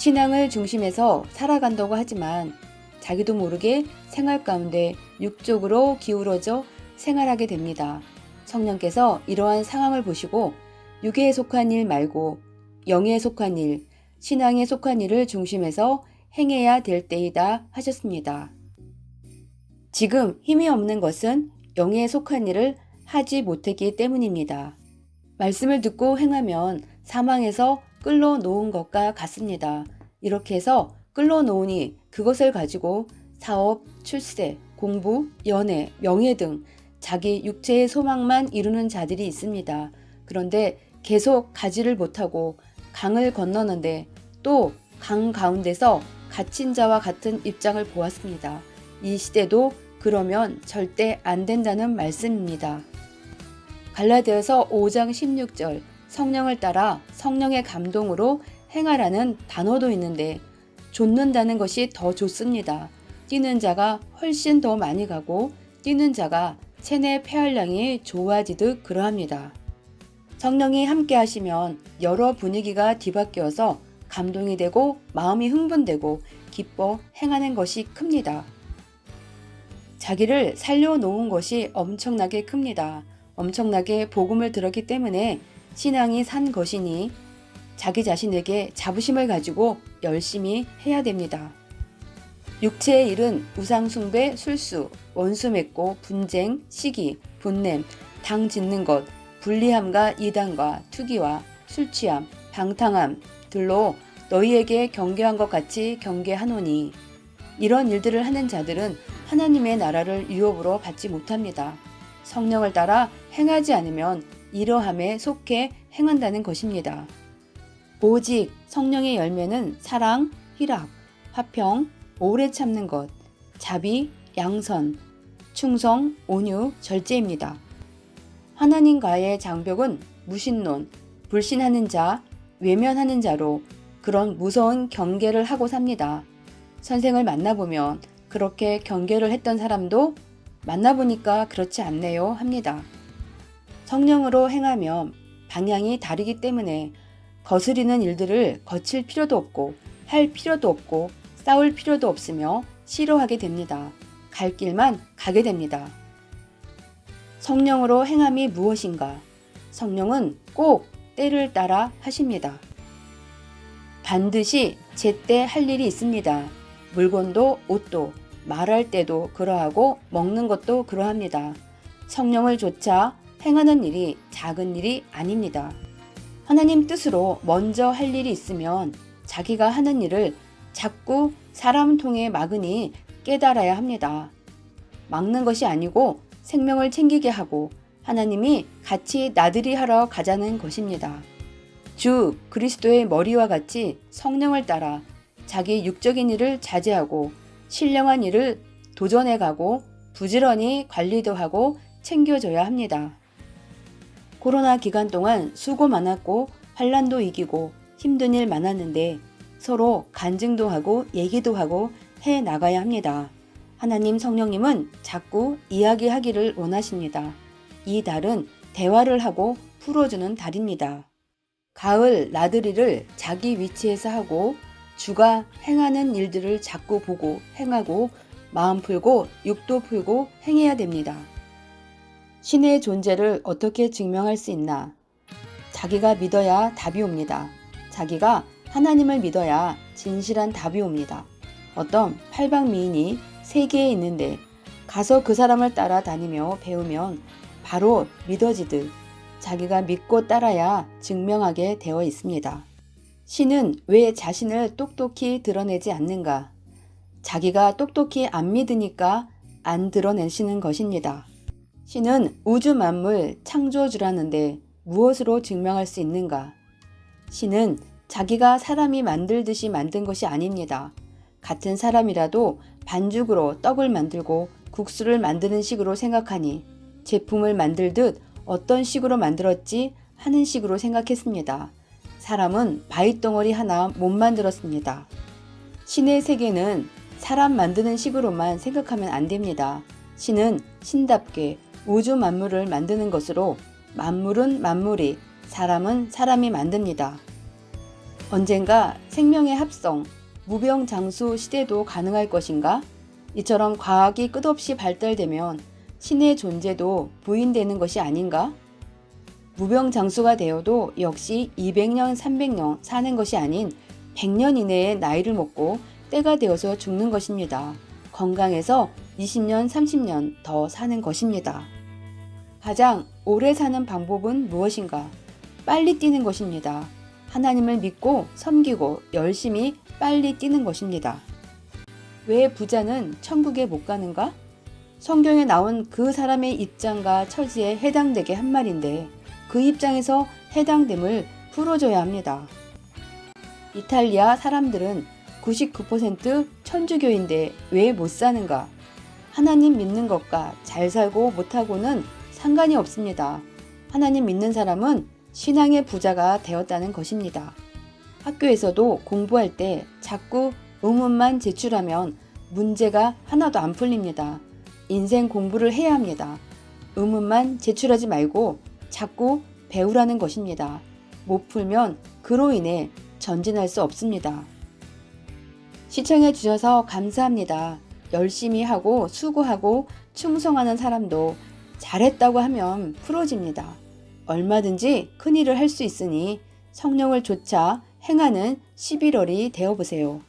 신앙을 중심해서 살아간다고 하지만 자기도 모르게 생활 가운데 육적으로 기울어져 생활하게 됩니다. 성령께서 이러한 상황을 보시고 육에 속한 일 말고 영에 속한 일, 신앙에 속한 일을 중심해서 행해야 될 때이다 하셨습니다. 지금 힘이 없는 것은 영에 속한 일을 하지 못했기 때문입니다. 말씀을 듣고 행하면 사망에서 끌러 놓은 것과 같습니다. 이렇게 해서 끌러 놓으니 그것을 가지고 사업, 출세, 공부, 연애, 명예 등 자기 육체의 소망만 이루는 자들이 있습니다. 그런데 계속 가지를 못하고 강을 건너는데 또 강 가운데서 갇힌 자와 같은 입장을 보았습니다. 이 시대도 그러면 절대 안 된다는 말씀입니다. 갈라디아서 5장 16절 성령을 따라 성령의 감동으로 행하라는 단어도 있는데 좇는다는 것이 더 좋습니다. 뛰는 자가 훨씬 더 많이 가고 뛰는 자가 체내 폐활량이 좋아지듯 그러합니다. 성령이 함께 하시면 여러 분위기가 뒤바뀌어서 감동이 되고 마음이 흥분되고 기뻐 행하는 것이 큽니다. 자기를 살려놓은 것이 엄청나게 큽니다. 엄청나게 복음을 들었기 때문에 신앙이 산 것이니 자기 자신에게 자부심을 가지고 열심히 해야 됩니다. 육체의 일은 우상숭배, 술수, 원수 맺고, 분쟁, 시기, 분냄, 당 짓는 것, 불리함과 이단과 투기와 술취함, 방탕함 들로 너희에게 경계한 것 같이 경계하노니 이런 일들을 하는 자들은 하나님의 나라를 유업으로 받지 못합니다. 성령을 따라 행하지 않으면 이러함에 속해 행한다는 것입니다. 오직 성령의 열매는 사랑, 희락, 화평, 오래 참는 것, 자비, 양선, 충성, 온유, 절제입니다. 하나님과의 장벽은 무신론, 불신하는 자, 외면하는 자로 그런 무서운 경계를 하고 삽니다. 선생을 만나보면 그렇게 경계를 했던 사람도 만나보니까 그렇지 않네요 합니다. 성령으로 행하면 방향이 다르기 때문에 거스리는 일들을 거칠 필요도 없고 할 필요도 없고 싸울 필요도 없으며 싫어하게 됩니다. 갈 길만 가게 됩니다. 성령으로 행함이 무엇인가? 성령은 꼭 때를 따라 하십니다. 반드시 제때 할 일이 있습니다. 물건도 옷도 말할 때도 그러하고 먹는 것도 그러합니다. 성령을 조차 행하는 일이 작은 일이 아닙니다. 하나님 뜻으로 먼저 할 일이 있으면 자기가 하는 일을 자꾸 사람 통해 막으니 깨달아야 합니다. 막는 것이 아니고 생명을 챙기게 하고 하나님이 같이 나들이 하러 가자는 것입니다. 주 그리스도의 머리와 같이 성령을 따라 자기 육적인 일을 자제하고 신령한 일을 도전해 가고 부지런히 관리도 하고 챙겨줘야 합니다. 코로나 기간 동안 수고 많았고 환란도 이기고 힘든 일 많았는데 서로 간증도 하고 얘기도 하고 해 나가야 합니다. 하나님 성령님은 자꾸 이야기하기를 원하십니다. 이 달은 대화를 하고 풀어주는 달입니다. 가을 나들이를 자기 위치에서 하고 주가 행하는 일들을 자꾸 보고 행하고 마음 풀고 육도 풀고 행해야 됩니다. 신의 존재를 어떻게 증명할 수 있나? 자기가 믿어야 답이 옵니다. 자기가 하나님을 믿어야 진실한 답이 옵니다. 어떤 팔방 미인이 세계에 있는데 가서 그 사람을 따라 다니며 배우면 바로 믿어지듯 자기가 믿고 따라야 증명하게 되어 있습니다. 신은 왜 자신을 똑똑히 드러내지 않는가? 자기가 똑똑히 안 믿으니까 안 드러내시는 것입니다. 신은 우주 만물 창조주라는데 무엇으로 증명할 수 있는가? 신은 자기가 사람이 만들듯이 만든 것이 아닙니다. 같은 사람이라도 반죽으로 떡을 만들고 국수를 만드는 식으로 생각하니 제품을 만들듯 어떤 식으로 만들었지 하는 식으로 생각했습니다. 사람은 바위덩어리 하나 못 만들었습니다. 신의 세계는 사람 만드는 식으로만 생각하면 안 됩니다. 신은 신답게 우주 만물을 만드는 것으로 만물은 만물이, 사람은 사람이 만듭니다. 언젠가 생명의 합성, 무병장수 시대도 가능할 것인가? 이처럼 과학이 끝없이 발달되면 신의 존재도 부인되는 것이 아닌가? 무병장수가 되어도 역시 200년, 300년 사는 것이 아닌 100년 이내의 나이를 먹고 때가 되어서 죽는 것입니다. 건강해서 20년, 30년 더 사는 것입니다. 가장 오래 사는 방법은 무엇인가? 빨리 뛰는 것입니다. 하나님을 믿고 섬기고 열심히 빨리 뛰는 것입니다. 왜 부자는 천국에 못 가는가? 성경에 나온 그 사람의 입장과 처지에 해당되게 한 말인데 그 입장에서 해당됨을 풀어줘야 합니다. 이탈리아 사람들은 99% 천주교인데 왜 못 사는가? 하나님 믿는 것과 잘 살고 못하고는 상관이 없습니다. 하나님 믿는 사람은 신앙의 부자가 되었다는 것입니다. 학교에서도 공부할 때 자꾸 의문만 제출하면 문제가 하나도 안 풀립니다. 인생 공부를 해야 합니다. 의문만 제출하지 말고 자꾸 배우라는 것입니다. 못 풀면 그로 인해 전진할 수 없습니다. 시청해 주셔서 감사합니다. 열심히 하고 수고하고 충성하는 사람도 잘했다고 하면 풀어집니다. 얼마든지 큰 일을 할 수 있으니 성령을 조차 행하는 11월이 되어 보세요.